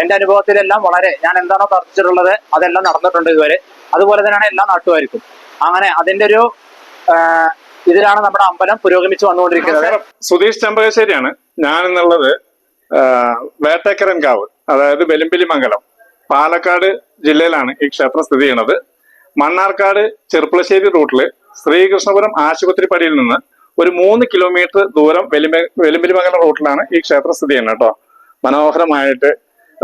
എന്റെ അനുഭവത്തിലെല്ലാം വളരെ ഞാൻ എന്താണോ തർച്ചിട്ടുള്ളത് അതെല്ലാം നടന്നിട്ടുണ്ട് ഇതുവരെ. അതുപോലെ തന്നെയാണ് എല്ലാ നാട്ടുകാർക്കും. അങ്ങനെ അതിന്റെ ഒരു ഇതിലാണ് നമ്മുടെ അമ്പലം പുരോഗമിച്ചു വന്നുകൊണ്ടിരിക്കുന്നത്. സുധീഷ് ചെമ്പകശ്ശേരിയാണ്. ഞാൻ എന്നുള്ളത് വേട്ടക്കരൻ വേട്ടക്കരൻകാവ് അതായത് വെലുമ്പിലിമംഗലം പാലക്കാട് ജില്ലയിലാണ് ഈ ക്ഷേത്രം സ്ഥിതി ചെയ്യുന്നത്. മണ്ണാർക്കാട് ചെർപ്പളശ്ശേരി റൂട്ടിൽ ശ്രീകൃഷ്ണപുരം ആശുപത്രി പടിയിൽ നിന്ന് ഒരു മൂന്ന് കിലോമീറ്റർ ദൂരം വെലുമ്പ വെലുമ്പിലിമംഗലം റൂട്ടിലാണ് ഈ ക്ഷേത്രം സ്ഥിതി ചെയ്യുന്നത് കേട്ടോ. മനോഹരമായിട്ട്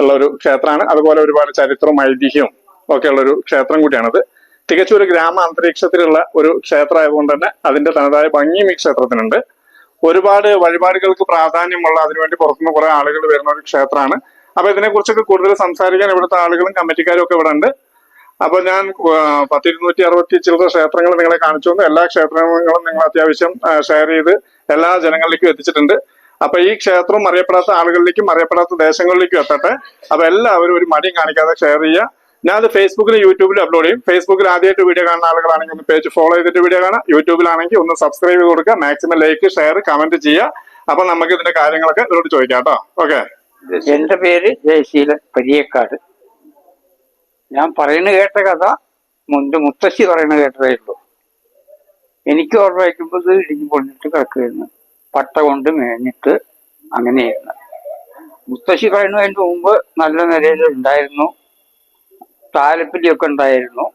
ഉള്ള ഒരു ക്ഷേത്രമാണ്. അതുപോലെ ഒരുപാട് ചരിത്രവും ഐതിഹ്യവും ഉള്ള ഒരു ക്ഷേത്രം കൂടിയാണത്. തികച്ചും ഒരു ഗ്രാമ അന്തരീക്ഷത്തിലുള്ള ഒരു ക്ഷേത്രം ആയതുകൊണ്ട് തന്നെ അതിന്റെ തനതായ ഭംഗിയും ഈ ക്ഷേത്രത്തിനുണ്ട്. ഒരുപാട് വഴിപാടുകൾക്ക് പ്രാധാന്യമുള്ള അതിനുവേണ്ടി പുറത്തുനിന്ന് കുറെ ആളുകൾ വരുന്ന ഒരു ക്ഷേത്രമാണ്. അപ്പൊ ഇതിനെക്കുറിച്ചൊക്കെ കൂടുതൽ സംസാരിക്കാൻ ഇവിടുത്തെ ആളുകളും കമ്മിറ്റിക്കാരും ഒക്കെ ഇവിടെ ഉണ്ട്. അപ്പൊ ഞാൻ പത്തിരുന്നൂറ്റി അറുപത്തി ചില്ലറ ക്ഷേത്രങ്ങൾ നിങ്ങളെ കാണിച്ചു എല്ലാ ക്ഷേത്രങ്ങളും നിങ്ങൾ അത്യാവശ്യം ഷെയർ ചെയ്ത് എല്ലാ ജനങ്ങളിലേക്കും എത്തിച്ചിട്ടുണ്ട്. അപ്പൊ ഈ ക്ഷേത്രം അറിയപ്പെടാത്ത ആളുകളിലേക്കും അറിയപ്പെടാത്ത ദേശങ്ങളിലേക്കും എത്തട്ടെ. അപ്പൊ എല്ലാവരും ഒരു മടിയും കാണിക്കാതെ ഷെയർ ചെയ്യുക. ഞാനത് ഫേസ്ബുക്കിലും യൂട്യൂബിലും അപ്ലോഡ് ചെയ്യും. ഫേസ്ബുക്കിൽ ആദ്യമായിട്ട് വീഡിയോ കാണുന്ന ആളുകളാണെങ്കിൽ ഒന്ന് പേജ് ഫോളോ ചെയ്തിട്ട് വീഡിയോ കാണാം യൂട്യൂബിലാണെങ്കിൽ ഒന്ന് സബ്സ്ക്രൈബ് ചെയ്ത് കൊടുക്കുക. മാക്സിമം ലൈക്ക് ഷെയർ കമന്റ് ചെയ്യുക. അപ്പൊ നമുക്ക് ഇതിന്റെ കാര്യങ്ങളൊക്കെ ഇതിനോട് ചോദിക്കാം കേട്ടോ. ഓക്കെ എന്റെ പേര് ജയശീലൻ പരിയക്കാട്. ഞാൻ പറയുന്ന കേട്ട കഥ മുൻപ് മുത്തശ്ശി പറയുന്ന കേട്ടതേ ഉള്ളൂ. എനിക്ക് ഓർമ്മ വയ്ക്കുമ്പോൾ ഇടിഞ്ഞു പൊളിഞ്ഞിട്ട് കിടക്കുകയായിരുന്നു. പട്ട കൊണ്ട് മേഞ്ഞിട്ട് അങ്ങനെയായിരുന്നു മുത്തശ്ശി കഴിഞ്ഞതിന് മുമ്പ് നല്ല നിലയിൽ ഉണ്ടായിരുന്നു. താലപ്പിടിയൊക്കെ ഉണ്ടായിരുന്നു.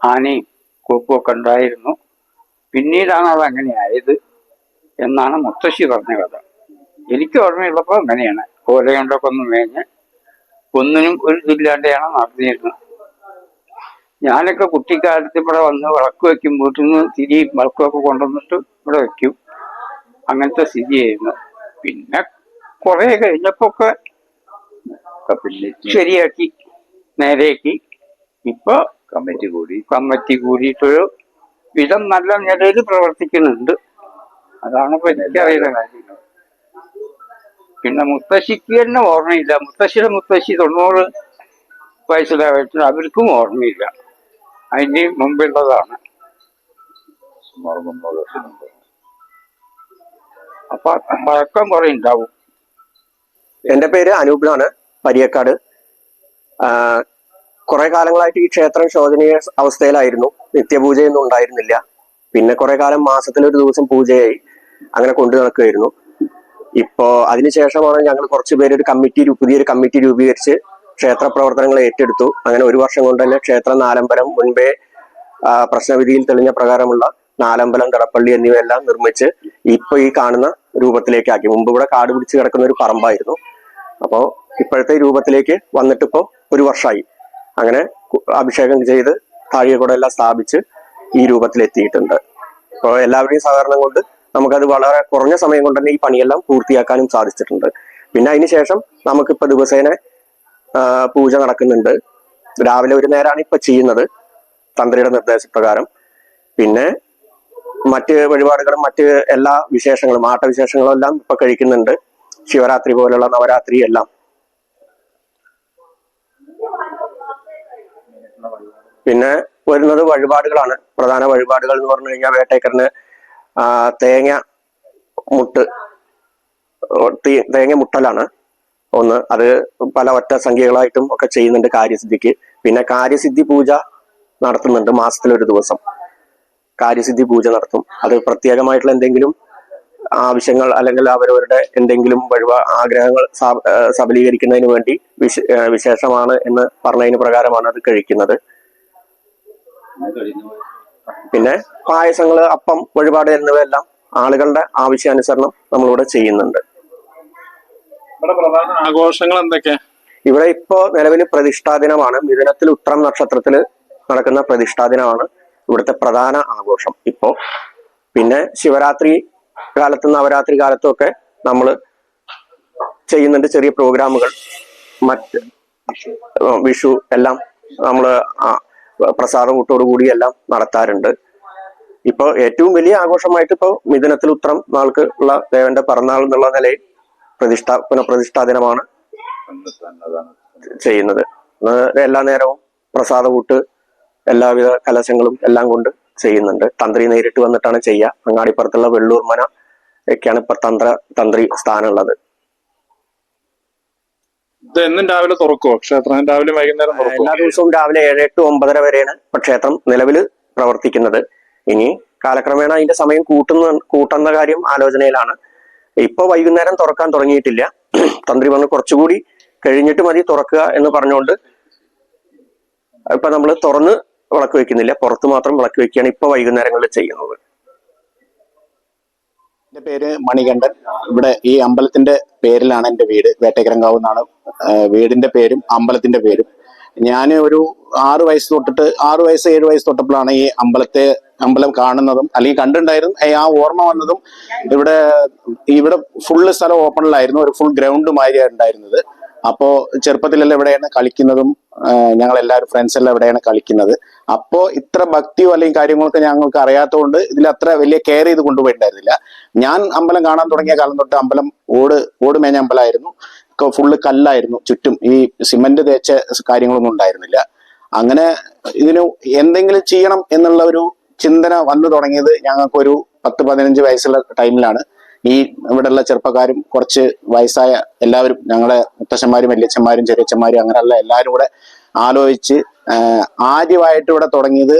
ആനയും കോപ്പുമൊക്കെ ഉണ്ടായിരുന്നു. പിന്നീടാണ് അത് അങ്ങനെ ആയത് എന്നാണ് മുത്തശ്ശി പറഞ്ഞ കഥ. എനിക്ക് ഓർമ്മയുള്ളപ്പോൾ അങ്ങനെയാണ്. ഓലയുണ്ടൊക്കെ ഒന്ന് മേഞ്ഞ് ഒന്നിനും ഒരു ഇതില്ലാതെയാണ് നടന്നിരുന്നത്. ഞാനൊക്കെ കുട്ടിക്കാലത്ത് ഇവിടെ വന്ന് വിളക്ക് വെക്കും വീട്ടിൽ നിന്ന് തിരി വിളക്കൊക്കെ കൊണ്ടുവന്നിട്ട് ഇവിടെ വെക്കും അങ്ങനത്തെ സ്ഥിതിയായിരുന്നു പിന്നെ കുറെ കഴിഞ്ഞപ്പോ ഒക്കെ ശരിയാക്കി നേരെയാക്കി. ഇപ്പൊ കമ്മിറ്റി കൂടി കമ്മിറ്റി കൂടിയിട്ടൊരു വിധം നല്ല നിലയിൽ പ്രവർത്തിക്കുന്നുണ്ട്. അതാണ് ഇപ്പൊ എനിക്കറിയുന്ന കാര്യങ്ങൾ പിന്നെ മുത്തശ്ശിക്ക് തന്നെ ഓർമ്മയില്ല. മുത്തശ്ശിയുടെ മുത്തശ്ശി തൊണ്ണൂറ് വയസ്സിലായിട്ട് അവർക്കും ഓർമ്മയില്ല. അതിന് മുമ്പുള്ളതാണ്. സുമാർ മുന്നൂറ് വർഷം മുമ്പ് അപ്പൊ മഴക്കം കുറെ ഉണ്ടാവും എന്റെ പേര് അനൂപിനാണ് പരിയക്കാട്. കുറെ കാലങ്ങളായിട്ട് ഈ ക്ഷേത്രം ശോചനീയ അവസ്ഥയിലായിരുന്നു. നിത്യപൂജയൊന്നും ഉണ്ടായിരുന്നില്ല. പിന്നെ കുറെ കാലം മാസത്തിൽ ഒരു ദിവസം പൂജയായി. അങ്ങനെ കൊണ്ടു നടക്കുകയായിരുന്നു. ഇപ്പോ അതിനുശേഷമാണ് ഞങ്ങൾ കുറച്ച് പേര് ഒരു കമ്മിറ്റി പുതിയൊരു കമ്മിറ്റി രൂപീകരിച്ച് ക്ഷേത്ര പ്രവർത്തനങ്ങൾ ഏറ്റെടുത്തു. അങ്ങനെ ഒരു വർഷം കൊണ്ട് തന്നെ ക്ഷേത്ര നാലമ്പലം മുൻപേ പ്രശ്നവിധിയിൽ തെളിഞ്ഞ പ്രകാരമുള്ള നാലമ്പലം കടപ്പള്ളി എന്നിവയെല്ലാം നിർമ്മിച്ച് ഇപ്പൊ ഈ കാണുന്ന രൂപത്തിലേക്ക് ആക്കി മുമ്പ് ഇവിടെ കാട് പിടിച്ച് കിടക്കുന്ന ഒരു പറമ്പായിരുന്നു. അപ്പോ ഇപ്പോഴത്തെ രൂപത്തിലേക്ക് വന്നിട്ടിപ്പോ ഒരു വർഷമായി അങ്ങനെ അഭിഷേകം ചെയ്ത് താഴികക്കുട എല്ലാം സ്ഥാപിച്ച് ഈ രൂപത്തിലെത്തിയിട്ടുണ്ട്. അപ്പോൾ എല്ലാവരുടെയും സഹകരണം കൊണ്ട് നമുക്കത് വളരെ കുറഞ്ഞ സമയം കൊണ്ട് തന്നെ ഈ പണിയെല്ലാം പൂർത്തിയാക്കാനും സാധിച്ചിട്ടുണ്ട്. പിന്നെ അതിന് ശേഷം നമുക്കിപ്പോ ദിവസേന പൂജ നടക്കുന്നുണ്ട്. രാവിലെ ഒരു നേരമാണ് ഇപ്പൊ ചെയ്യുന്നത്. തന്ത്രിയുടെ നിർദ്ദേശപ്രകാരം. പിന്നെ മറ്റ് വഴിപാടുകളും മറ്റ് എല്ലാ വിശേഷങ്ങളും ആട്ടവിശേഷങ്ങളും എല്ലാം ഇപ്പൊ കഴിക്കുന്നുണ്ട്. ശിവരാത്രി പോലുള്ള നവരാത്രി എല്ലാം. പിന്നെ വരുന്നത് വഴിപാടുകളാണ്. പ്രധാന വഴിപാടുകൾ എന്ന് പറഞ്ഞു കഴിഞ്ഞാൽ വേട്ടേക്കറിന് തേങ്ങ മുട്ട് തേങ്ങ മുട്ടലാണ്. ഒന്ന് അത് പല ഒറ്റ സംഖ്യകളായിട്ടും ഒക്കെ ചെയ്യുന്നുണ്ട് കാര്യസിദ്ധിക്ക്. പിന്നെ കാര്യസിദ്ധി പൂജ നടത്തുന്നുണ്ട് മാസത്തിലൊരു ദിവസം. കാര്യസിദ്ധി പൂജ നടത്തും. അത് പ്രത്യേകമായിട്ടുള്ള എന്തെങ്കിലും ആവശ്യങ്ങൾ അല്ലെങ്കിൽ അവരവരുടെ എന്തെങ്കിലും വഴിവ ആഗ്രഹങ്ങൾ സബലീകരിക്കുന്നതിന് വേണ്ടി വിശ വിശേഷമാണ് എന്ന് പറഞ്ഞതിന് പ്രകാരമാണ് അത് കഴിക്കുന്നത്. പിന്നെ പായസങ്ങൾ അപ്പം വഴിപാട് എന്നിവയെല്ലാം ആളുകളുടെ ആവശ്യാനുസരണം നമ്മളിവിടെ ചെയ്യുന്നുണ്ട്. ആഘോഷങ്ങൾ എന്തൊക്കെയാ ഇവിടെ ഇപ്പോ നിലവിൽ പ്രതിഷ്ഠാ ദിനമാണ്. മിഥുനത്തിൽ ഉത്രം നക്ഷത്രത്തിൽ നടക്കുന്ന പ്രതിഷ്ഠാ ദിനമാണ്. ഇവിടുത്തെ പ്രധാന ആഘോഷം ഇപ്പോ. പിന്നെ ശിവരാത്രി കാലത്തും നവരാത്രി കാലത്തും ഒക്കെ നമ്മൾ ചെയ്യുന്നുണ്ട് ചെറിയ പ്രോഗ്രാമുകൾ. മറ്റ് വിഷു എല്ലാം നമ്മൾ പ്രസാദ കൂട്ടോടുകൂടി എല്ലാം നടത്താറുണ്ട്. ഇപ്പൊ ഏറ്റവും വലിയ ആഘോഷമായിട്ട് ഇപ്പോ മിഥുനത്തിൽ ഉത്രം നാൾക്ക് ഉള്ള ദേവന്റെ പിറന്നാൾ എന്നുള്ള നിലയിൽ പ്രതിഷ്ഠ പുനഃപ്രതിഷ്ഠാ ദിനമാണ് ചെയ്യുന്നത്. എല്ലാ നേരവും പ്രസാദ കൂട്ട് എല്ലാവിധ കലശങ്ങളും എല്ലാം കൊണ്ട് ചെയ്യുന്നുണ്ട്. തന്ത്രി നേരിട്ട് വന്നിട്ടാണ് ചെയ്യുക. അങ്ങാടിപ്പുറത്തുള്ള വെള്ളൂർമന ഒക്കെയാണ് ഇപ്പൊ തന്ത്ര തന്ത്രി സ്ഥാനമുള്ളത്. എന്നും രാവിലെ തുറക്കുമോ ക്ഷേത്രം രാവിലെ വൈകുന്നേരം എല്ലാ ദിവസവും രാവിലെ ഏഴ് എട്ട് ഒമ്പതര വരെയാണ് ഇപ്പൊ ക്ഷേത്രം നിലവിൽ പ്രവർത്തിക്കുന്നത്. ഇനി കാലക്രമേണ അതിന്റെ സമയം കൂട്ടുന്ന കൂട്ടുന്ന കാര്യം ആലോചനയിലാണ്. ഇപ്പൊ വൈകുന്നേരം തുറക്കാൻ തുടങ്ങിയിട്ടില്ല. തന്ത്രി വന്ന് കുറച്ചുകൂടി കഴിഞ്ഞിട്ട് മതി തുറക്കുക എന്ന് പറഞ്ഞുകൊണ്ട് ഇപ്പൊ നമ്മൾ തുറന്ന് വിളക്ക് വെക്കുന്നില്ല പുറത്ത് മാത്രം വിളക്ക് വെക്കുകയാണ് ഇപ്പൊ വൈകുന്നേരങ്ങളിൽ ചെയ്യുന്നത്. എന്റെ പേര് മണികണ്ഠൻ. ഇവിടെ ഈ അമ്പലത്തിന്റെ പേരിലാണ് എന്റെ വീട്. വേട്ടക്കരങ്കാവ് എന്നാണ് വീടിന്റെ പേരും അമ്പലത്തിന്റെ പേരും. ഞാൻ ഒരു ആറു വയസ്സ് തൊട്ടിട്ട് ആറു വയസ്സ് ഏഴ് വയസ്സ് തൊട്ടപ്പോഴാണ് ഈ അമ്പലത്തെ അമ്പലം കാണുന്നതും അല്ലെങ്കിൽ കണ്ടിട്ടുണ്ടായിരുന്നു ആ ഓർമ്മ വന്നതും. ഇവിടെ ഇവിടെ ഫുള്ള് സ്ഥലം ഓപ്പണിലായിരുന്നു ഒരു ഫുൾ ഗ്രൗണ്ട് മാതിരിയാണ് ഉണ്ടായിരുന്നത്. അപ്പോ ചെറുപ്പത്തിലെല്ലാം ഇവിടെയാണ് കളിക്കുന്നതും ഞങ്ങൾ എല്ലാവരും ഫ്രണ്ട്സ് എല്ലാം ഇവിടെയാണ് കളിക്കുന്നത്. അപ്പോ ഇത്ര ഭക്തിയോ അല്ലെങ്കിൽ കാര്യങ്ങളൊക്കെ ഞങ്ങൾക്ക് അറിയാത്തതുകൊണ്ട് ഇതിൽ അത്ര വലിയ കെയർ ചെയ്ത് കൊണ്ടുപോയിട്ടുണ്ടായിരുന്നില്ല. ഞാൻ അമ്പലം കാണാൻ തുടങ്ങിയ കാലം തൊട്ട് അമ്പലം ഓട് ഓട് മേഞ്ഞ അമ്പലമായിരുന്നു. ഫുള്ള് കല്ലായിരുന്നു ചുറ്റും ഈ സിമന്റ് തേച്ച കാര്യങ്ങളൊന്നും ഉണ്ടായിരുന്നില്ല. അങ്ങനെ ഇതിന് എന്തെങ്കിലും ചെയ്യണം എന്നുള്ള ഒരു ചിന്തന വന്നു തുടങ്ങിയത് ഞങ്ങൾക്കൊരു പത്ത് പതിനഞ്ച് വയസ്സുള്ള ടൈമിലാണ്. ഈ ഇവിടെയുള്ള ചെറുപ്പക്കാരും കുറച്ച് വയസ്സായ എല്ലാവരും ഞങ്ങളെ മുത്തശ്ശന്മാരും വല്യച്ഛന്മാരും ചെറിയച്ഛന്മാരും അങ്ങനെയുള്ള എല്ലാവരും കൂടെ ആലോചിച്ച് ആദ്യമായിട്ട് ഇവിടെ തുടങ്ങിയത്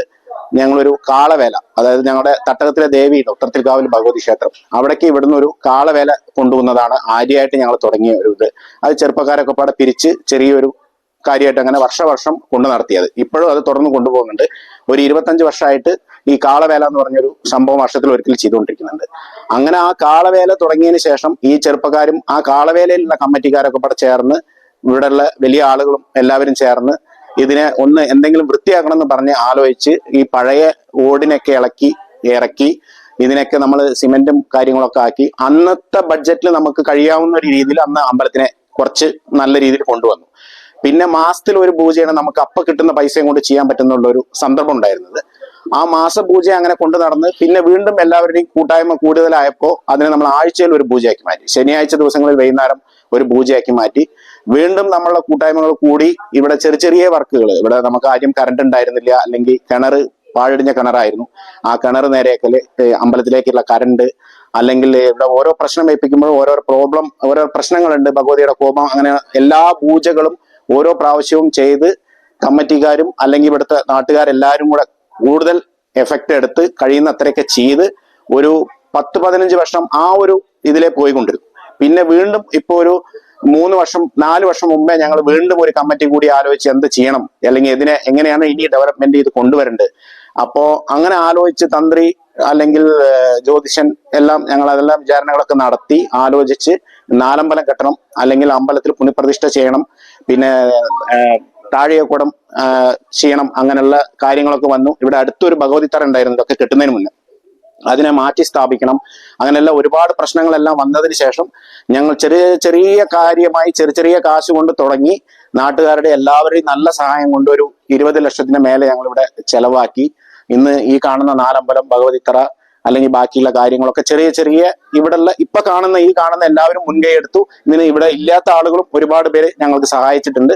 ഞങ്ങളൊരു കാളവേല. അതായത് ഞങ്ങളുടെ തട്ടകത്തിലെ ദേവിയുണ്ട് ഉത്തരത്തിൽക്കാവിൽ ഭഗവതി ക്ഷേത്രം. അവിടേക്ക് ഇവിടുന്ന് ഒരു കാളവേല കൊണ്ടുപോകുന്നതാണ് ആദ്യമായിട്ട് ഞങ്ങൾ തുടങ്ങിയ ഒരു ഇത്. അത് ചെറുപ്പക്കാരൊക്കെ പാടെ പിരിച്ച് ചെറിയൊരു കാര്യമായിട്ട് അങ്ങനെ വർഷവർഷം കൊണ്ടു നടത്തിയത്. ഇപ്പോഴും അത് തുടർന്ന് കൊണ്ടുപോകുന്നുണ്ട്. ഒരു ഇരുപത്തഞ്ച് വർഷമായിട്ട് ഈ കാളവേല എന്ന് പറഞ്ഞൊരു സംഭവം വർഷത്തിൽ ഒരിക്കൽ ചെയ്തുകൊണ്ടിരിക്കുന്നുണ്ട്. അങ്ങനെ ആ കാളവേല തുടങ്ങിയതിന് ശേഷം ഈ ചെറുപ്പക്കാരും ആ കാളവേലയിലുള്ള കമ്മിറ്റിക്കാരൊക്കെ കൂടെ ചേർന്ന് ഇവിടെയുള്ള വലിയ ആളുകളും എല്ലാവരും ചേർന്ന് ഇതിനെ ഒന്ന് എന്തെങ്കിലും വൃത്തിയാക്കണം എന്ന് പറഞ്ഞ് ആലോചിച്ച് ഈ പഴയ ഓടിനൊക്കെ ഇളക്കി ഇറക്കി ഇതിനൊക്കെ നമ്മൾ സിമെന്റും കാര്യങ്ങളൊക്കെ ആക്കി അന്നത്തെ ബഡ്ജറ്റിൽ നമുക്ക് കഴിയാവുന്ന ഒരു രീതിയിൽ അന്ന് അമ്പലത്തിനെ കുറച്ച് നല്ല രീതിയിൽ കൊണ്ടുവന്നു. പിന്നെ മാസത്തിൽ ഒരു പൂജയാണ് നമുക്ക് അപ്പൊ കിട്ടുന്ന പൈസയും കൊണ്ട് ചെയ്യാൻ പറ്റുന്നുള്ള ഒരു സന്ദർഭം ഉണ്ടായിരുന്നത്. ആ മാസപൂജ അങ്ങനെ കൊണ്ടു നടന്ന് പിന്നെ വീണ്ടും എല്ലാവരുടെയും കൂട്ടായ്മ കൂടുതലായപ്പോൾ അതിനെ നമ്മൾ ആഴ്ചയിൽ ഒരു പൂജയാക്കി മാറ്റി. ശനിയാഴ്ച ദിവസങ്ങളിൽ വൈകുന്നേരം ഒരു പൂജയാക്കി മാറ്റി. വീണ്ടും നമ്മളുടെ കൂട്ടായ്മകൾ കൂടി ഇവിടെ ചെറിയ ചെറിയ വർക്കുകൾ ഇവിടെ നമുക്ക് ആദ്യം കറണ്ട് ഉണ്ടായിരുന്നില്ല. അല്ലെങ്കിൽ കിണർ പാഴടിഞ്ഞ കിണറായിരുന്നു. ആ കിണർ നേരെയൊക്കെ അമ്പലത്തിലേക്കുള്ള കറണ്ട് അല്ലെങ്കിൽ ഇവിടെ ഓരോ പ്രശ്നം ഏൽപ്പിക്കുമ്പോൾ ഓരോ പ്രോബ്ലം ഓരോ പ്രശ്നങ്ങളുണ്ട്. ഭഗവതിയുടെ കോപം അങ്ങനെ എല്ലാ പൂജകളും ഓരോ പ്രാവശ്യവും ചെയ്ത് കമ്മിറ്റിക്കാരും അല്ലെങ്കിൽ ഇവിടുത്തെ നാട്ടുകാരെല്ലാവരും കൂടെ കൂടുതൽ എഫക്റ്റ് എടുത്ത് കഴിയുന്ന അത്രയൊക്കെ ചെയ്ത് ഒരു പത്ത് പതിനഞ്ച് വർഷം ആ ഒരു ഇതിലേ പോയിക്കൊണ്ടിരുന്നു. പിന്നെ വീണ്ടും ഇപ്പൊ ഒരു മൂന്ന് വർഷം നാല് വർഷം മുമ്പേ ഞങ്ങൾ വീണ്ടും ഒരു കമ്മിറ്റി കൂടി ആലോചിച്ച് എന്ത് ചെയ്യണം അല്ലെങ്കിൽ ഇതിനെ എങ്ങനെയാണ് ഇനി ഡെവലപ്മെന്റ് ചെയ്ത് കൊണ്ടുവരേണ്ടത് അപ്പോ അങ്ങനെ ആലോചിച്ച് തന്ത്രി അല്ലെങ്കിൽ ജ്യോതിഷൻ എല്ലാം ഞങ്ങൾ അതെല്ലാം വിചാരണകളൊക്കെ നടത്തി ആലോചിച്ച് നാലമ്പലം കെട്ടണം അല്ലെങ്കിൽ അമ്പലത്തിൽ പുനഃപ്രതിഷ്ഠ ചെയ്യണം പിന്നെ ഏഹ്, താഴികക്കുടം ചെയ്യണം അങ്ങനെയുള്ള കാര്യങ്ങളൊക്കെ വന്നു. ഇവിടെ അടുത്തൊരു ഭഗവതി തറ ഉണ്ടായിരുന്നു ഇതൊക്കെ കിട്ടുന്നതിന് മുന്നേ. അതിനെ മാറ്റി സ്ഥാപിക്കണം. അങ്ങനെയുള്ള ഒരുപാട് പ്രശ്നങ്ങളെല്ലാം വന്നതിന് ശേഷം ഞങ്ങൾ ചെറിയ ചെറിയ കാര്യമായി ചെറിയ ചെറിയ കാശ് കൊണ്ട് തുടങ്ങി നാട്ടുകാരുടെ എല്ലാവരുടെയും നല്ല സഹായം കൊണ്ട് ഒരു ഇരുപത് ലക്ഷത്തിന് മേലെ ഞങ്ങൾ ഇവിടെ ചെലവാക്കി. ഇന്ന് ഈ കാണുന്ന നാലമ്പലം ഭഗവതിത്തറ അല്ലെങ്കിൽ ബാക്കിയുള്ള കാര്യങ്ങളൊക്കെ ചെറിയ ചെറിയ ഇവിടെയുള്ള ഇപ്പൊ കാണുന്ന ഈ കാണുന്ന എല്ലാവരും മുൻകൈ എടുത്തു. ഇതിന് ഇവിടെ ഇല്ലാത്ത ആളുകളും ഒരുപാട് പേര് ഞങ്ങൾക്ക് സഹായിച്ചിട്ടുണ്ട്.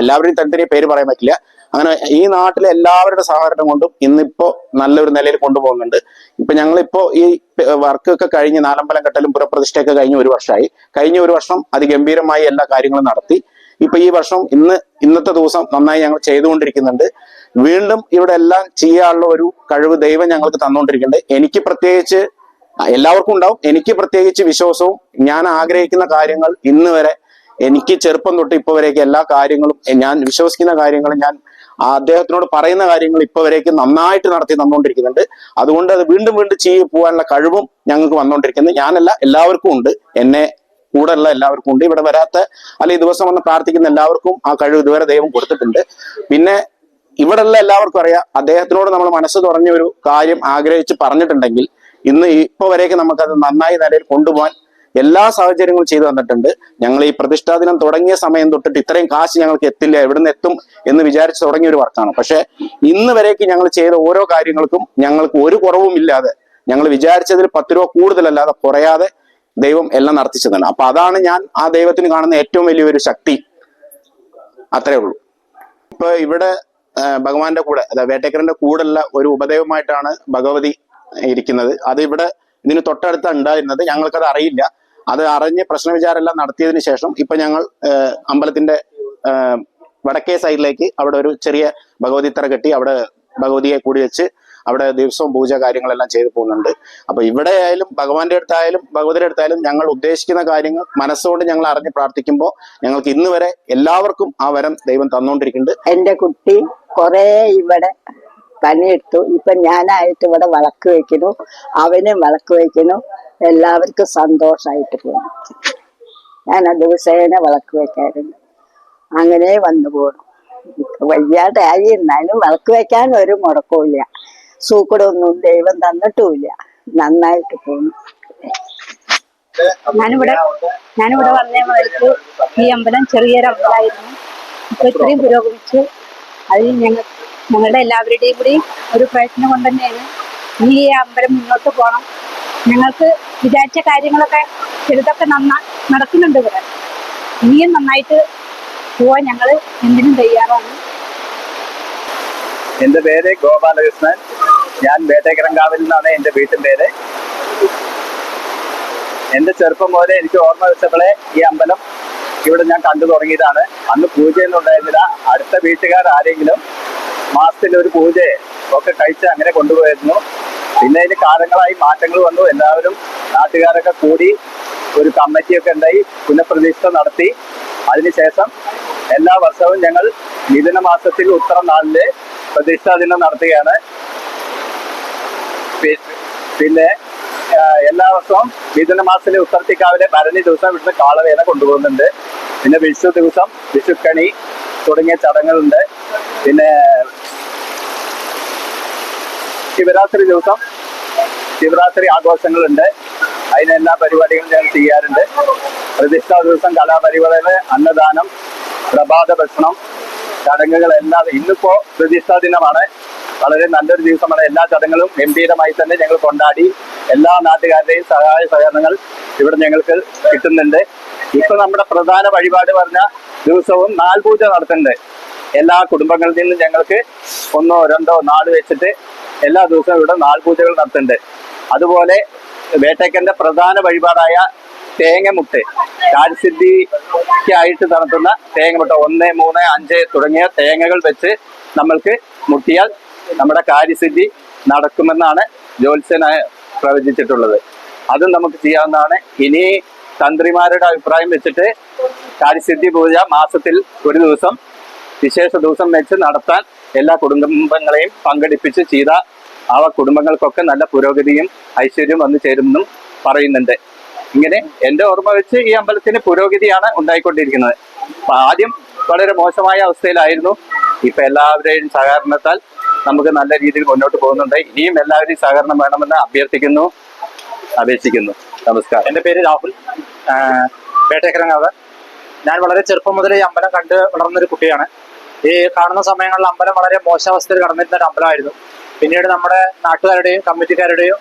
എല്ലാവരുടെയും തന്നെ പേര് പറയാൻ പറ്റില്ല. അങ്ങനെ ഈ നാട്ടിലെ എല്ലാവരുടെ സഹകരണം കൊണ്ടും ഇന്നിപ്പോ നല്ലൊരു നിലയിൽ കൊണ്ടുപോകുന്നുണ്ട്. ഇപ്പൊ ഞങ്ങളിപ്പോ ഈ വർക്ക് ഒക്കെ കഴിഞ്ഞ് നാലമ്പലം കെട്ടലും പുരപ്രതിഷ്ഠയൊക്കെ കഴിഞ്ഞ് ഒരു വർഷമായി. കഴിഞ്ഞ ഒരു വർഷം അതിഗംഭീരമായി എല്ലാ കാര്യങ്ങളും നടത്തി. ഇപ്പൊ ഈ വർഷം ഇന്ന് ഇന്നത്തെ ദിവസം നന്നായി ഞങ്ങൾ ചെയ്തുകൊണ്ടിരിക്കുന്നുണ്ട്. വീണ്ടും ഇവിടെ എല്ലാം ചെയ്യാനുള്ള ഒരു കഴിവ് ദൈവം ഞങ്ങൾക്ക് തന്നുകൊണ്ടിരിക്കുന്നുണ്ട് എനിക്ക് പ്രത്യേകിച്ച് എല്ലാവർക്കും ഉണ്ടാവും. എനിക്ക് പ്രത്യേകിച്ച് വിശ്വാസവും ഞാൻ ആഗ്രഹിക്കുന്ന കാര്യങ്ങൾ ഇന്ന് വരെ എനിക്ക് ചെറുപ്പം തൊട്ട് ഇപ്പൊ വരേക്ക് എല്ലാ കാര്യങ്ങളും ഞാൻ വിശ്വസിക്കുന്ന കാര്യങ്ങളും ഞാൻ അദ്ദേഹത്തിനോട് പറയുന്ന കാര്യങ്ങൾ ഇപ്പൊ വരേക്ക് നന്നായിട്ട് നടത്തി തന്നുകൊണ്ടിരിക്കുന്നുണ്ട്. അതുകൊണ്ട് അത് വീണ്ടും വീണ്ടും ചെയ്ത് പോകാനുള്ള കഴിവും ഞങ്ങൾക്ക് വന്നുകൊണ്ടിരിക്കുന്നത് ഞാനല്ല എല്ലാവർക്കും ഉണ്ട്. എന്നെ കൂടെ ഉള്ള എല്ലാവർക്കും ഉണ്ട്. ഇവിടെ വരാത്ത അല്ലെ ഈ ദിവസം വന്ന് പ്രാർത്ഥിക്കുന്ന എല്ലാവർക്കും ആ കഴിവ് ഇതുവരെ ദൈവം കൊടുത്തിട്ടുണ്ട്. പിന്നെ ഇവിടെയുള്ള എല്ലാവർക്കും അറിയാം അദ്ദേഹത്തിനോട് നമ്മൾ മനസ്സ് തുറഞ്ഞ ഒരു കാര്യം ആഗ്രഹിച്ച് പറഞ്ഞിട്ടുണ്ടെങ്കിൽ ഇന്ന് ഇപ്പൊ വരേക്ക് നമുക്കത് നന്നായി നിലയിൽ കൊണ്ടുപോകാൻ എല്ലാ സാഹചര്യങ്ങളും ചെയ്തു തന്നിട്ടുണ്ട്. ഞങ്ങൾ ഈ പ്രതിഷ്ഠാ ദിനം തുടങ്ങിയ സമയം തൊട്ടിട്ട് ഇത്രയും കാശ് ഞങ്ങൾക്ക് എത്തില്ല എവിടുന്ന് എത്തും എന്ന് വിചാരിച്ച് തുടങ്ങിയ ഒരു വർക്കാണ് പക്ഷെ ഇന്ന് വരേക്ക് ഞങ്ങൾ ചെയ്ത ഓരോ കാര്യങ്ങൾക്കും ഞങ്ങൾക്ക് ഒരു കുറവും ഇല്ലാതെ ഞങ്ങൾ വിചാരിച്ചതിൽ പത്ത് രൂപ കൂടുതലല്ലാതെ കുറയാതെ ദൈവം എല്ലാം നടത്തിച്ചതാണ് അപ്പൊ അതാണ് ഞാൻ ആ ദൈവത്തിന് കാണുന്ന ഏറ്റവും വലിയൊരു ശക്തി. അത്രേ ഉള്ളൂ. ഇപ്പൊ ഇവിടെ ഭഗവാന്റെ കൂടെ അതായത് വേട്ടേക്കരന്റെ കൂടെയുള്ള ഒരു ഉപദേവമായിട്ടാണ് ഭഗവതി ഇരിക്കുന്നത്. അത് ഇവിടെ ഇതിന് തൊട്ടടുത്ത് ഉണ്ടായിരുന്നത്. ഞങ്ങൾക്കത് അറിയില്ല. അത് അറിഞ്ഞ് പ്രശ്നവിചാരെല്ലാം നടത്തിയതിനു ശേഷം ഇപ്പൊ ഞങ്ങൾ അമ്പലത്തിന്റെ വടക്കേ സൈഡിലേക്ക് അവിടെ ഒരു ചെറിയ ഭഗവതി തറ കെട്ടി അവിടെ ഭഗവതിയെ കൂടി വെച്ച് അവിടെ ദിവസവും പൂജ കാര്യങ്ങളെല്ലാം ചെയ്തു പോകുന്നുണ്ട്. അപ്പൊ ഇവിടെ ആയാലും ഭഗവാന്റെ അടുത്തായാലും ഭഗവതിയുടെ അടുത്തായാലും ഞങ്ങൾ ഉദ്ദേശിക്കുന്ന കാര്യങ്ങൾ മനസ്സുകൊണ്ട് ഞങ്ങൾ അറിഞ്ഞ് പ്രാർത്ഥിക്കുമ്പോൾ ഞങ്ങൾക്ക് ഇന്ന് വരെ എല്ലാവർക്കും ആ വരം ദൈവം തന്നുകൊണ്ടിരിക്കുന്നുണ്ട് എന്റെ കുട്ടി കൊറേ ഇവിടെ പണിയെടുത്തു. ഇപ്പൊ ഞാനായിട്ട് ഇവിടെ വിളക്ക് വെക്കുന്നു അവനും വിളക്ക് വെക്കുന്നു എല്ലാവർക്കും സന്തോഷമായിട്ട് പോകുന്നു. ഞാൻ ആ ദിവസേന വിളക്ക് വെക്കാറുണ്ട് അങ്ങനെ വന്നു പോകണം വയ്യാതായി. എന്നാലും വിളക്ക് വെക്കാൻ ഒരു മുടക്കമില്ല സൂക്കടൊന്നും ദൈവം തന്നിട്ടുമില്ല. നന്നായിട്ട് പോകുന്നു. ഞാനിവിടെ ഞാനിവിടെ വന്നേ മുതൽക്ക് ഈ അമ്പലം ചെറിയൊരു അമ്പലമായിരുന്നു ഇപ്പൊ ഇത്രയും പുരോഗമിച്ചു. അത് ഞങ്ങൾ ഞങ്ങളുടെ എല്ലാവരുടെയും കൂടി ഒരു പ്രയത്നം കൊണ്ട് തന്നെയാണ് ഈ അമ്പലം മുന്നോട്ട് പോകണം ഞങ്ങൾക്ക് വിചാരിച്ച കാര്യങ്ങളൊക്കെ ചിലതൊക്കെ നന്നാ നടക്കുന്നുണ്ട് ഇവിടെ. ഇനിയും നന്നായിട്ട് പോവാൻ ഞങ്ങൾ എന്തിനും തയ്യാറാണ്. എന്റെ പേര് ഗോപാലകൃഷ്ണൻ. ഞാൻ വേട്ടേക്കരങ്കാവിൽ നിന്നാണ് എന്റെ വീട്ടിൻ പേര്. എന്റെ ചെറുപ്പം മുതലേ എനിക്ക് ഓർമ്മ വെച്ചപ്പോഴേ ഈ അമ്പലം ഇവിടെ ഞാൻ കണ്ടു തുടങ്ങിയതാണ്. അന്ന് പൂജയൊന്നും ഉണ്ടായിരുന്നില്ല. അടുത്ത വീട്ടുകാർ ആരെങ്കിലും മാസത്തിൽ ഒരു പൂജ ഒക്കെ കഴിച്ച് അങ്ങനെ കൊണ്ടുപോയിരുന്നു. പിന്നെ അതിന് കാലങ്ങളായി മാറ്റങ്ങൾ വന്നു. എല്ലാവരും നാട്ടുകാരൊക്കെ കൂടി ഒരു കമ്മിറ്റിയൊക്കെ ഉണ്ടായി പുനഃപ്രതിഷ്ഠ നടത്തി. അതിനുശേഷം എല്ലാ വർഷവും ഞങ്ങൾ മിഥുന മാസത്തിൽ ഉത്തരം നാളിൽ പ്രതിഷ്ഠാ ദിനം നടത്തുകയാണ്. പിന്നെ എല്ലാ വർഷവും മിഥുന മാസത്തിലെ ഉത്തരത്തിക്കാവിലെ ഭരണി ദിവസം ഇവിടുന്ന് കാളവേല കൊണ്ടുപോകുന്നുണ്ട്. പിന്നെ വിഷു ദിവസം വിഷുക്കണി തുടങ്ങിയ ചടങ്ങുകളുണ്ട്. പിന്നെ ശിവരാത്രി ദിവസം ശിവരാത്രി ആഘോഷങ്ങളുണ്ട്. അതിനെല്ലാ പരിപാടികളും ഞങ്ങൾ ചെയ്യാറുണ്ട്. പ്രതിഷ്ഠാ ദിവസം കലാപരിപാടികൾ അന്നദാനം പ്രഭാത ഭക്ഷണം ചടങ്ങുകൾ എല്ലാം ഇന്നിപ്പോ പ്രതിഷ്ഠാ ദിനമാണ്. വളരെ നല്ലൊരു ദിവസമാണ്. എല്ലാ ചടങ്ങുകളും ഗംഭീരമായി തന്നെ ഞങ്ങൾ കൊണ്ടാടി. എല്ലാ നാട്ടുകാരുടെയും സഹായ സഹകരണങ്ങൾ ഇവിടെ ഞങ്ങൾക്ക് കിട്ടുന്നുണ്ട്. ഇപ്പൊ നമ്മുടെ പ്രധാന വഴിപാട് പറഞ്ഞ ദിവസവും നാൽപൂജ നടത്തുന്നുണ്ട്. എല്ലാ കുടുംബങ്ങളിൽ നിന്നും ഞങ്ങൾക്ക് ഒന്നോ രണ്ടോ നാല് വെച്ചിട്ട് എല്ലാ ദിവസവും ഇവിടെ നാൽപൂജകൾ നടത്തുന്നുണ്ട്. അതുപോലെ വേട്ടയ്ക്കന്റെ പ്രധാന വഴിപാടായ തേങ്ങമുട്ട് കാര്യസിദ്ധിക്കായിട്ട് നടത്തുന്ന തേങ്ങമുട്ട ഒന്ന് മൂന്ന് അഞ്ച് തുടങ്ങിയ തേങ്ങകൾ വെച്ച് നമ്മൾക്ക് മുട്ടിയാൽ നമ്മുടെ കാര്യസിദ്ധി നടക്കുമെന്നാണ് ജ്യോത്സ്യനായ പ്രവചിച്ചിട്ടുള്ളത്. അതും നമുക്ക് ചെയ്യാവുന്നതാണ്. ഇനി തന്ത്രിമാരുടെ അഭിപ്രായം വെച്ചിട്ട് കാര്യസിദ്ധി പൂജ മാസത്തിൽ ഒരു ദിവസം വിശേഷ ദിവസം വെച്ച് നടത്താൻ എല്ലാ കുടുംബങ്ങളെയും പങ്കെടുപ്പിച്ച് ചെയ്ത ആ കുടുംബങ്ങൾക്കൊക്കെ നല്ല പുരോഗതിയും ഐശ്വര്യവും വന്നു ചേരുമെന്നും പറയുന്നുണ്ട്. ഇങ്ങനെ എന്റെ ഓർമ്മ വെച്ച് ഈ അമ്പലത്തിന് പുരോഗതിയാണ് ഉണ്ടായിക്കൊണ്ടിരിക്കുന്നത്. ആദ്യം വളരെ മോശമായ അവസ്ഥയിലായിരുന്നു. ഇപ്പൊ എല്ലാവരുടെയും സഹകരണത്താൽ നമുക്ക് നല്ല രീതിയിൽ മുന്നോട്ട് പോകുന്നുണ്ട്. ഇനിയും എല്ലാവരും സഹകരണം വേണമെന്ന് അഭ്യർത്ഥിക്കുന്നു അപേക്ഷിക്കുന്നു. നമസ്കാരം. എന്റെ പേര് രാഹുൽ. പേട്ടേക്കരങ്ങാവ് ഞാൻ വളരെ ചെറുപ്പം മുതൽ ഈ അമ്പലം കണ്ട് വളർന്നൊരു കുട്ടിയാണ്. ഈ കാണുന്ന സമയങ്ങളിൽ അമ്പലം വളരെ മോശാവസ്ഥയിൽ കടന്നിരുന്ന ഒരു അമ്പലമായിരുന്നു. പിന്നീട് നമ്മുടെ നാട്ടുകാരുടെയും കമ്മിറ്റിക്കാരുടെയും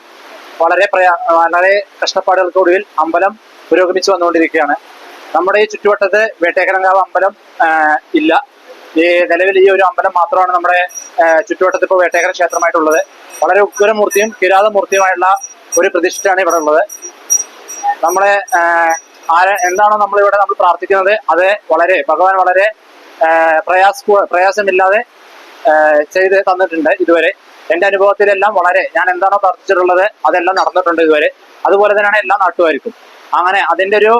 വളരെ പ്രയാ വളരെ കഷ്ടപ്പാടുകൾക്കൊടുവിൽ അമ്പലം പുരോഗമിച്ചു വന്നുകൊണ്ടിരിക്കുകയാണ്. നമ്മുടെ ഈ ചുറ്റുവട്ടത്ത് വേട്ടേക്കരങ്കാവ് അമ്പലം ഇല്ല. ഈ നിലവിൽ ഈ ഒരു അമ്പലം മാത്രമാണ് നമ്മുടെ ചുറ്റുവട്ടത്ത് ഇപ്പോൾ വേട്ടേക്കര ക്ഷേത്രമായിട്ടുള്ളത്. വളരെ ഉഗ്രമൂർത്തിയും കിരാതമൂർത്തിയുമായുള്ള ഒരു പ്രതിഷ്ഠയാണ് ഇവിടെ ഉള്ളത്. നമ്മളെ ആര എന്താണോ നമ്മളിവിടെ നമ്മൾ പ്രാർത്ഥിക്കുന്നത് അത് വളരെ ഭഗവാൻ വളരെ പ്രയാസ പ്രയാസമില്ലാതെ ചെയ്ത് തന്നിട്ടുണ്ട് ഇതുവരെ. എന്റെ അനുഭവത്തിലെല്ലാം വളരെ ഞാൻ എന്താണോ പ്രാർത്ഥിച്ചിട്ടുള്ളത് അതെല്ലാം നടന്നിട്ടുണ്ട് ഇതുവരെ. അതുപോലെ തന്നെയാണ് എല്ലാ നാട്ടുകാർക്കും. അങ്ങനെ അതിന്റെ ഒരു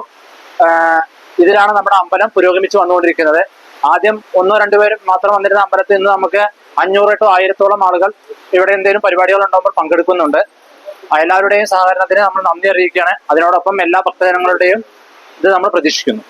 ഇതിലാണ് നമ്മുടെ അമ്പലം പുരോഗമിച്ച് വന്നുകൊണ്ടിരിക്കുന്നത്. ആദ്യം ഒന്നോ രണ്ടോ പേര് മാത്രം വന്നിരുന്ന അമ്പലത്തിൽ നിന്ന് നമുക്ക് അഞ്ഞൂറ് ടു ആയിരത്തോളം ആളുകൾ ഇവിടെ എന്തെങ്കിലും പരിപാടികൾ ഉണ്ടാകുമ്പോൾ പങ്കെടുക്കുന്നുണ്ട്. എല്ലാവരുടെയും സഹകരണത്തിന് നമ്മൾ നന്ദി അറിയിക്കുകയാണ്. അതിനോടൊപ്പം എല്ലാ ഭക്തജനങ്ങളുടെയും ഇത് നമ്മൾ പ്രതീക്ഷിക്കുന്നു.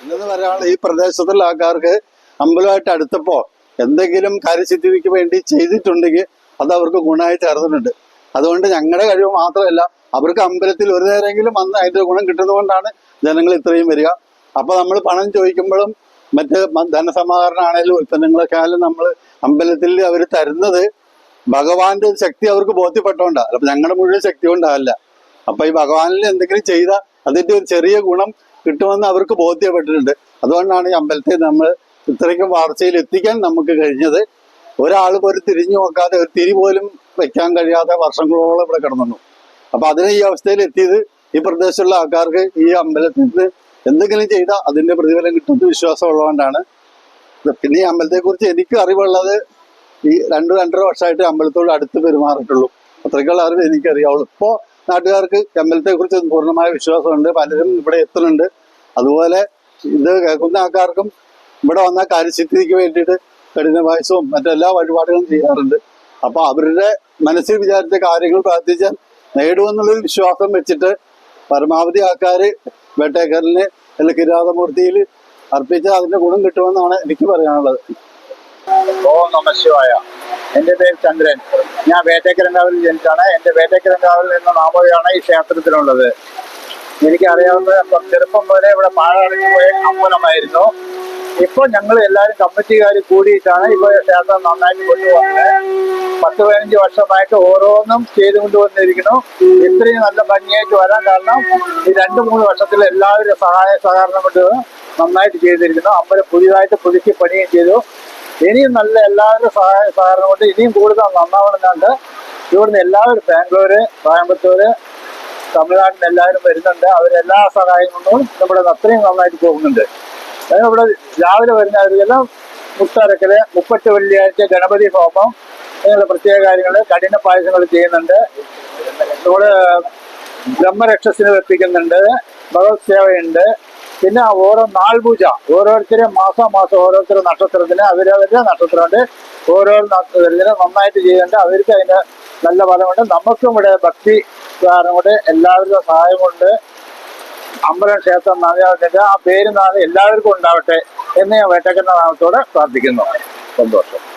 ഈ പ്രദേശത്തുള്ള ആൾക്കാർക്ക് അമ്പലമായിട്ട് അടുത്തപ്പോ എന്തെങ്കിലും കാര്യസിദ്ധിക്ക് വേണ്ടി ചെയ്തിട്ടുണ്ടെങ്കിൽ അത് അവർക്ക് ഗുണമായി ചേർന്നിട്ടുണ്ട്. അതുകൊണ്ട് ഞങ്ങളുടെ കഴിവ് മാത്രമല്ല അവർക്ക് അമ്പലത്തിൽ ഒരു നേരമെങ്കിലും വന്ന് അതിന്റെ ഗുണം കിട്ടുന്നതുകൊണ്ടാണ് ജനങ്ങൾ ഇത്രയും വരിക. അപ്പൊ നമ്മൾ പണം ചോദിക്കുമ്പോഴും മറ്റ് ധനസമാഹരണമാണെങ്കിലും ധനസമാഹരണം ആണെങ്കിലും ഉൽപ്പന്നങ്ങളൊക്കെ ആയാലും നമ്മൾ അമ്പലത്തിൽ അവർ തരുന്നത് ഭഗവാന്റെ ശക്തി അവർക്ക് ബോധ്യപ്പെട്ടോണ്ടാ. അപ്പൊ ഞങ്ങളുടെ മുഴുവൻ ശക്തി കൊണ്ടാവില്ല അപ്പൊ ഈ ഭഗവാനിൽ എന്തെങ്കിലും ചെയ്ത അതിന്റെ ഒരു ചെറിയ ഗുണം കിട്ടുമെന്ന് അവർക്ക് ബോധ്യപ്പെട്ടിട്ടുണ്ട്. അതുകൊണ്ടാണ് ഈ അമ്പലത്തെ നമ്മൾ ഇത്രയ്ക്കും വളർച്ചയിൽ എത്തിക്കാൻ നമുക്ക് കഴിഞ്ഞത്. ഒരാൾ പോലും തിരിഞ്ഞു നോക്കാതെ ഒരു തിരി പോലും വെക്കാൻ കഴിയാതെ വർഷങ്ങളോളം ഇവിടെ കിടന്നു. അപ്പൊ അതിനെ ഈ അവസ്ഥയിൽ എത്തിയത് ഈ പ്രദേശത്തുള്ള ആൾക്കാർക്ക് ഈ അമ്പലത്തിൽ എന്തെങ്കിലും ചെയ്താൽ അതിന്റെ പ്രതിഫലം കിട്ടുമെന്ന് വിശ്വാസമുള്ളതുകൊണ്ടാണ്. ഉള്ളതുകൊണ്ടാണ് പിന്നെ ഈ അമ്പലത്തെ കുറിച്ച് എനിക്ക് അറിവുള്ളത് ഈ രണ്ടു രണ്ടര വർഷമായിട്ട് അമ്പലത്തോട് അടുത്ത് പെരുമാറിയിട്ടുള്ളൂ. അത്രയ്ക്കുള്ള അറിവ് എനിക്കറിയാവുള്ളൂ. ഇപ്പോൾ നാട്ടുകാർക്ക് അമ്പലത്തെ കുറിച്ച് പൂർണമായ വിശ്വാസമുണ്ട്. പലരും ഇവിടെ എത്തുന്നുണ്ട്. അതുപോലെ ഇത് കേൾക്കുന്ന ആൾക്കാർക്കും ഇവിടെ വന്ന കാര്യസിദ്ധിക്ക് വേണ്ടിയിട്ട് കഠിന പായസവും മറ്റെല്ലാ വഴിപാടുകളും ചെയ്യാറുണ്ട്. അപ്പൊ അവരുടെ മനസ്സിൽ വിചാരിച്ച കാര്യങ്ങൾ പ്രാർത്ഥിച്ചാൽ നേടുമെന്നുള്ളൊരു വിശ്വാസം വെച്ചിട്ട് പരമാവധി ആൾക്കാർ വേട്ടേക്കരലിന് അല്ലെങ്കിൽ കിരാതമൂർത്തിയിൽ അർപ്പിച്ച് അതിന്റെ ഗുണം കിട്ടുമെന്നാണ് എനിക്ക് പറയാനുള്ളത്. ഓ നമശിവായ എന്റെ പേര് ചന്ദ്രൻ. ഞാൻ വേട്ടക്കരങ്കാവിൽ ജനിച്ചാണ്. എന്റെ വേട്ടക്കരങ്കാവിൽ എന്ന നാമകയാണ് ഈ എനിക്കറിയാവുന്ന അപ്പൊ ചെറുപ്പം മുതലേ ഇവിടെ പാഴടങ്ങി പോയ അമ്പലമായിരുന്നു. ഇപ്പോൾ ഞങ്ങൾ എല്ലാവരും കമ്മിറ്റിക്കാർ കൂടിയിട്ടാണ് ഇപ്പോൾ ക്ഷേത്രം നന്നായിട്ട് കൊണ്ടുപോകുന്നത്. പത്ത് പതിനഞ്ച് വർഷമായിട്ട് ഓരോന്നും ചെയ്തു ചെയ്തുകൊണ്ടുവന്നിരിക്കുന്നു. ഇത്രയും നല്ല ഭംഗിയായിട്ട് വരാൻ കാരണം ഈ രണ്ട് മൂന്ന് വർഷത്തിൽ എല്ലാവരും സഹായ സഹകരണം കൊണ്ട് നന്നായിട്ട് ചെയ്തിരിക്കുന്നു. അമ്പലം പുതിയതായിട്ട് പുതുക്കി പണിയും ചെയ്തു. ഇനിയും നല്ല എല്ലാവരും സഹായ സഹകരണം കൊണ്ട് ഇനിയും കൂടുതൽ നന്നാവണമെന്നുണ്ട്. ഇവിടുന്ന് എല്ലാവരും ബാംഗ്ലൂര് കോയമ്പത്തൂര് തമിഴ്നാട്ടിൽ എല്ലാവരും വരുന്നുണ്ട്. അവരെല്ലാ സഹായം കൊണ്ടും നമ്മുടെ അത്രയും നന്നായിട്ട് പോകുന്നുണ്ട്. ഇവിടെ രാവിലെ വരുന്നവർക്കെല്ലാം മുത്താരക്കൽ മുപ്പത്തി വെള്ളിയാഴ്ച ഗണപതി ഹോമം അങ്ങനെയുള്ള പ്രത്യേക കാര്യങ്ങൾ കഠിന പായസങ്ങൾ ചെയ്യുന്നുണ്ട്. നമ്മൾ ബ്രഹ്മരക്ഷസിന് വെപ്പിക്കുന്നുണ്ട്. ഭഗവത് സേവയുണ്ട്. പിന്നെ ഓരോ നാൾ പൂജ. ഓരോരുത്തരും മാസം മാസം ഓരോരുത്തർ നക്ഷത്രത്തിന് അവരവരുടെ നക്ഷത്രമുണ്ട്. ഓരോ നക്ഷത്രത്തിനെ നന്നായിട്ട് ചെയ്യുന്നുണ്ട്. അവർക്ക് അതിന് നല്ല ഫലമുണ്ട്. നമുക്കും ഇവിടെ ഭക്തി കാരണം കൊണ്ട് എല്ലാവരുടെ സഹായം കൊണ്ട് അമ്പലം ക്ഷേത്രം നാഗാവിന്റെ ആ പേര് നാളെ എല്ലാവർക്കും ഉണ്ടാവട്ടെ എന്ന് ഞാൻ വേട്ടക്കുന്ന നാമത്തോടെ പ്രാർത്ഥിക്കുന്നു. സന്തോഷം.